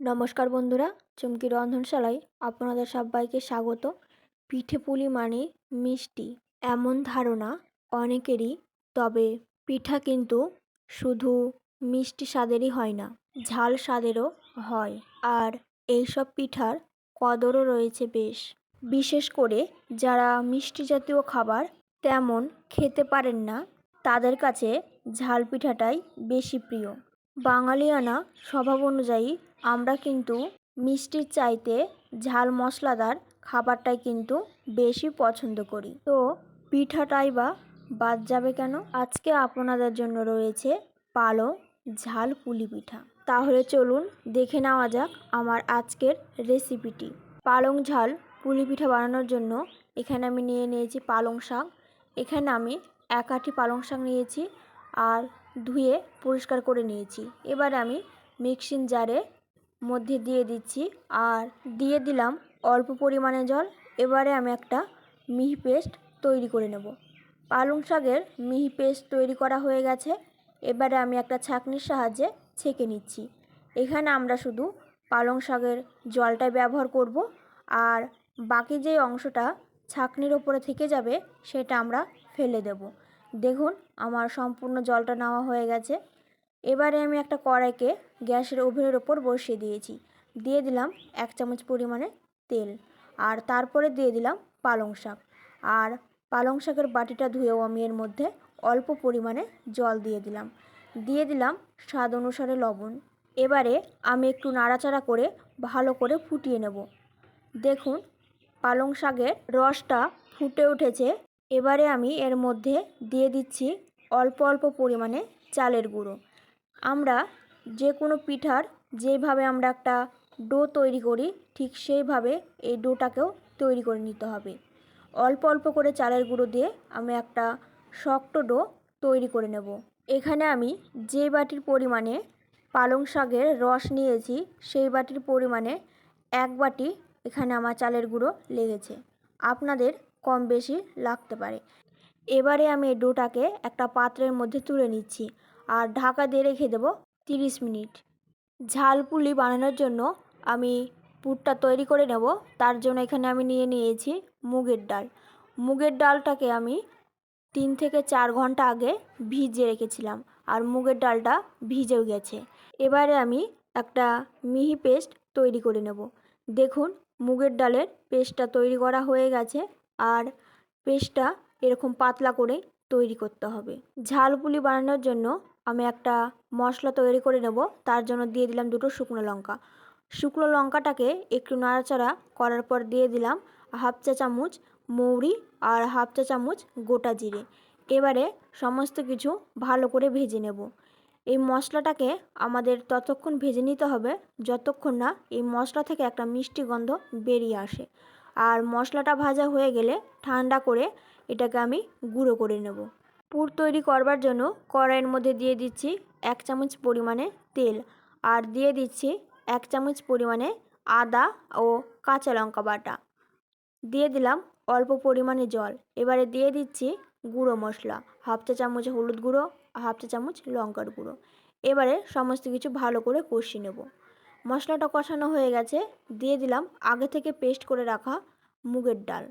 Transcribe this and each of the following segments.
নমস্কার বন্ধুরা, চুমকি রন্ধনশালায় আপনাদের সবাইকে স্বাগত। পিঠে পুলি মানে মিষ্টি, এমন ধারণা অনেকেরই, তবে পিঠা কিন্তু শুধু মিষ্টি স্বাদেরই হয় না, ঝাল স্বাদেরও হয়। আর এইসব পিঠার কদরও রয়েছে বেশ। বিশেষ করে যারা মিষ্টি জাতীয় খাবার তেমন খেতে পারেন না, তাদের কাছে ঝাল পিঠাটাই বেশি প্রিয়। বাঙালিয়ানা স্বভাব অনুযায়ী আমরা কিন্তু মিষ্টির চাইতে ঝাল মশলাদার খাবারটাই কিন্তু বেশি পছন্দ করি। তো পিঠাটাই বা বাদ যাবে কেন? আজকে আপনাদের জন্য রয়েছে পালং ঝাল পুলি পিঠা। তাহলে চলুন দেখে নেওয়া যাক আমার আজকের রেসিপিটি। পালং ঝাল পুলি পিঠা বানানোর জন্য এখানে আমি নিয়ে নিয়েছি পালং শাক। এখানে আমি এক আটি পালং শাক নিয়েছি। আর ধুয়ে পরিষ্কার করে নিয়েছি। এবার আমি মিক্সিং জারে মধ্যে দিয়ে দিচ্ছি আর দিয়ে দিলাম অল্প পরিমাণে জল। এবারে আমি একটা মিহি পেস্ট তৈরি করে নেব। পালং শাকের মিহি পেস্ট তৈরি করা হয়ে গেছে। এবারে আমি একটা ছাঁকনির সাহায্যে ছেঁকে নিচ্ছি। এখানে আমরা শুধু পালং শাকের জলটাই ব্যবহার করব আর বাকি যে অংশটা ছাঁকনির ওপরে থেকে যাবে সেটা আমরা ফেলে দেব। দেখুন, আমার সম্পূর্ণ জলটা নেওয়া হয়ে গেছে। এবারে আমি একটা কড়াইকে গ্যাসের ওভেনের ওপর বসিয়ে দিয়েছি। দিয়ে দিলাম এক চামচ পরিমাণে তেল আর তারপরে দিয়ে দিলাম পালং শাক। আর পালং শাকের বাটিটা ধুয়েও আমি এর মধ্যে অল্প পরিমাণে জল দিয়ে দিলাম। দিয়ে দিলাম স্বাদ অনুসারে লবণ। এবারে আমি একটু নাড়াচাড়া করে ভালো করে ফুটিয়ে নেব। দেখুন, পালং শাকের রসটা ফুটে উঠেছে। এবারে আমি এর মধ্যে দিয়ে দিচ্ছি অল্প অল্প পরিমাণে চালের গুঁড়ো। আমরা যে কোনো পিঠার যেভাবে আমরা একটা ডো তৈরি করি, ঠিক সেইভাবে এই ডোটাকেও তৈরি করে নিতে হবে। অল্প অল্প করে চালের গুঁড়ো দিয়ে আমি একটা শক্ত ডো তৈরি করে নেব। এখানে আমি যে বাটির পরিমাণে পালং শাকের রস নিয়েছি, সেই বাটির পরিমাণে এক বাটি এখানে আমার চালের গুঁড়ো লেগেছে। আপনাদের কম বেশি লাগতে পারে। এবারে আমি ডোটাকে একটা পাত্রের মধ্যে তুলে নিচ্ছি আর ঢাকা দিয়ে রেখে দেবো তিরিশ মিনিট। ঝাল পুলি বানানোর জন্য আমি পুরটা তৈরি করে নেব। তার জন্য এখানে আমি নিয়ে নিয়েছি মুগের ডাল। মুগের ডালটাকে আমি তিন থেকে চার ঘণ্টা আগে ভিজিয়ে রেখেছিলাম আর মুগের ডালটা ভিজেও গেছে। এবারে আমি একটা মিহি পেস্ট তৈরি করে নেব। দেখুন, মুগের ডালের পেস্টটা তৈরি করা হয়ে গেছে। আর পেস্টটা এরকম পাতলা করে তৈরি করতে হবে। ঝাল পুলি বানানোর জন্য আমি একটা মশলা তৈরি করে নেব, তার জন্য দিয়ে দিলাম দুটো শুকনো লঙ্কা। শুকনো লঙ্কাটাকে একটু নাড়াচাড়া করার পর দিয়ে দিলাম হাফ চা চামচ মৌরি আর হাফ চা চামচ গোটা জিরে। এবারে সমস্ত কিছু ভালো করে ভেজে নেব। এই মশলাটাকে আমাদের ততক্ষণ ভেজে নিতে হবে, যতক্ষণ না এই মশলা থেকে একটা মিষ্টি গন্ধ বেরিয়ে আসে। আর মশলাটা ভাজা হয়ে গেলে ঠান্ডা করে এটাকে আমি গুঁড়ো করে নেব। পুর তৈরি করবার জন্য কড়াইয়ের মধ্যে দিয়ে দিচ্ছি এক চামচ পরিমাণে তেল আর দিয়ে দিচ্ছি এক চামচ পরিমাণে আদা ও কাঁচা লঙ্কা বাটা। দিয়ে দিলাম অল্প পরিমাণে জল। এবারে দিয়ে দিচ্ছি গুঁড়ো মশলা, হাফ চা চামচ হলুদ গুঁড়ো, হাফ চা চামচ লঙ্কার গুঁড়ো। এবারে সমস্ত কিছু ভালো করে কষিয়ে নেব। মশলাটা কষানো হয়ে গেছে। দিয়ে দিলাম আগে থেকে পেস্ট করে রাখা মুগের ডাল।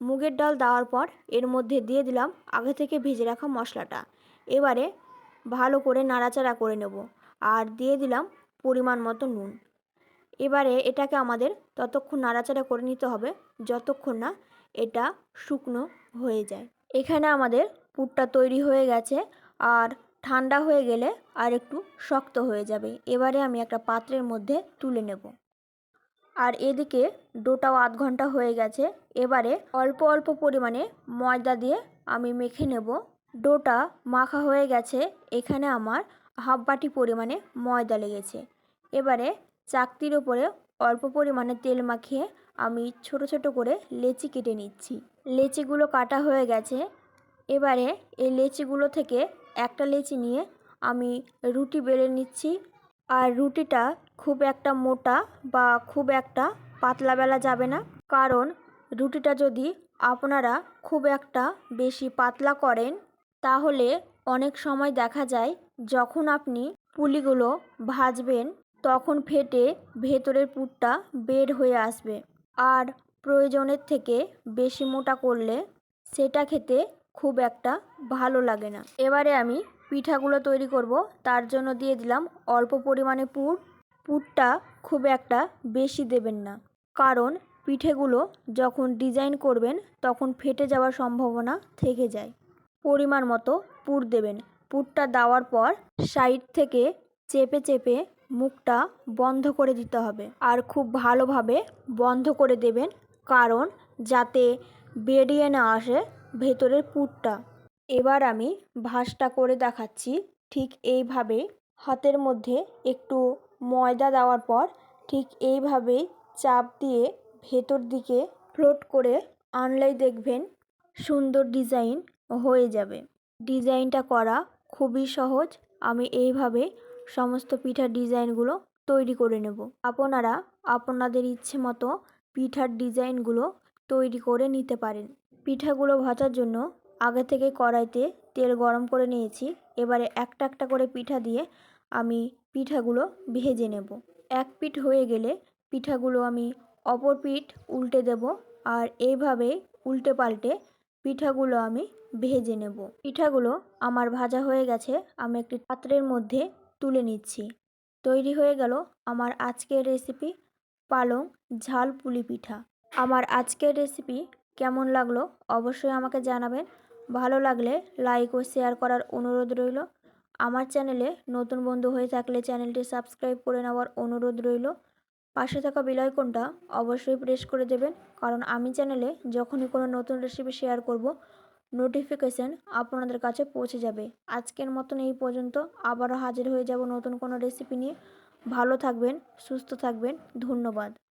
মুগের ডাল দেওয়ার পর এর মধ্যে দিয়ে দিলাম আগে থেকে ভেজে রাখা মশলাটা। এবারে ভালো করে নাড়াচাড়া করে নেব আর দিয়ে দিলাম পরিমাণ মতো নুন। এবারে এটাকে আমাদের ততক্ষণ নাড়াচাড়া করে নিতে হবে যতক্ষণ না এটা শুকনো হয়ে যায়। এখানে আমাদের পুরটা তৈরি হয়ে গেছে আর ঠান্ডা হয়ে গেলে আর একটু শক্ত হয়ে যাবে। এবারে আমি একটা পাত্রের মধ্যে তুলে নেব। আর এদিকে ডোটাও আধ ঘণ্টা হয়ে গেছে। এবারে অল্প অল্প পরিমাণে ময়দা দিয়ে আমি মেখে নেব। ডোটা মাখা হয়ে গেছে। এখানে আমার হাফ বাটি পরিমাণে ময়দা লেগেছে। এবারে চাকতির ওপরে অল্প পরিমাণে তেল মাখিয়ে আমি ছোট ছোট করে লেচি কেটে নিচ্ছি। লেচিগুলো কাটা হয়ে গেছে। এবারে এই লেচিগুলো থেকে একটা লেচি নিয়ে আমি রুটি বেলে নিচ্ছি। আর রুটিটা খুব একটা মোটা বা খুব একটা পাতলা বেলা যাবে না। কারণ রুটিটা যদি আপনারা খুব একটা বেশি পাতলা করেন, তাহলে অনেক সময় দেখা যায় যখন আপনি পুলিগুলো ভাজবেন, তখন ফেটে ভেতরের পুরটা বের হয়ে আসবে। আর প্রয়োজনের থেকে বেশি মোটা করলে সেটা খেতে খুব একটা ভালো লাগে না। এবারে আমি পিঠাগুলো তৈরি করব, তার জন্য দিয়ে দিলাম অল্প পরিমাণে পুর। পুরটা খুব একটা বেশি দেবেন না, কারণ পিঠেগুলো যখন ডিজাইন করবেন তখন ফেটে যাওয়ার সম্ভাবনা থেকে যায়। পরিমাণ মতো পুর দেবেন। পুরটা দেওয়ার পর সাইড থেকে চেপে চেপে মুখটা বন্ধ করে দিতে হবে। আর খুব ভালোভাবে বন্ধ করে দেবেন, কারণ যাতে বেরিয়ে না আসে ভেতরের পুরটা এবার আমি ভাঁজটা করে দেখাচ্ছি ঠিক এইভাবে। হাতের মধ্যে একটু ময়দা দেওয়ার পর ঠিক এইভাবেই চাপ দিয়ে ভেতর দিকে ফ্লোট করে আনলেই দেখবেন সুন্দর ডিজাইন হয়ে যাবে। ডিজাইনটা করা খুবই সহজ। আমি এইভাবে সমস্ত পিঠার ডিজাইনগুলো তৈরি করে নেব। আপনারা, আপনাদের ইচ্ছে মতো পিঠার ডিজাইনগুলো তৈরি করে নিতে পারেন। পিঠাগুলো ভাজার জন্য আগে থেকে কড়াইতে তেল গরম করে নিয়েছি। এবারে একটা একটা করে পিঠা দিয়ে আমি পিঠাগুলো ভেজে নেব। এক পিঠ হয়ে গেলে পিঠাগুলো আমি অপর পিঠ উল্টে দেব আর এইভাবে উল্টে পাল্টে পিঠাগুলো আমি ভেজে নেব। পিঠাগুলো আমার ভাজা হয়ে গেছে, আমি একটি পাত্রের মধ্যে তুলে নিচ্ছি। তৈরি হয়ে গেল আমার আজকের রেসিপি পালং ঝাল পুলি পিঠা। আমার আজকের রেসিপি কেমন লাগল অবশ্যই আমাকে জানাবেন। ভালো লাগলে লাইক ও শেয়ার করার অনুরোধ রইল। আমার চ্যানেলে নতুন বন্ধু হয়ে থাকলে চ্যানেলটি সাবস্ক্রাইব করে নেওয়ার অনুরোধ রইল। পাশে থাকা বেলাইকনটা অবশ্যই প্রেস করে দেবেন। কারণ আমি চ্যানেলে যখনই কোনো নতুন রেসিপি শেয়ার করব নোটিফিকেশান আপনাদের কাছে পৌঁছে যাবে। আজকের মতন এই পর্যন্ত আবারও হাজির হয়ে যাব নতুন কোনো রেসিপি নিয়ে। ভালো থাকবেন, সুস্থ থাকবেন, ধন্যবাদ।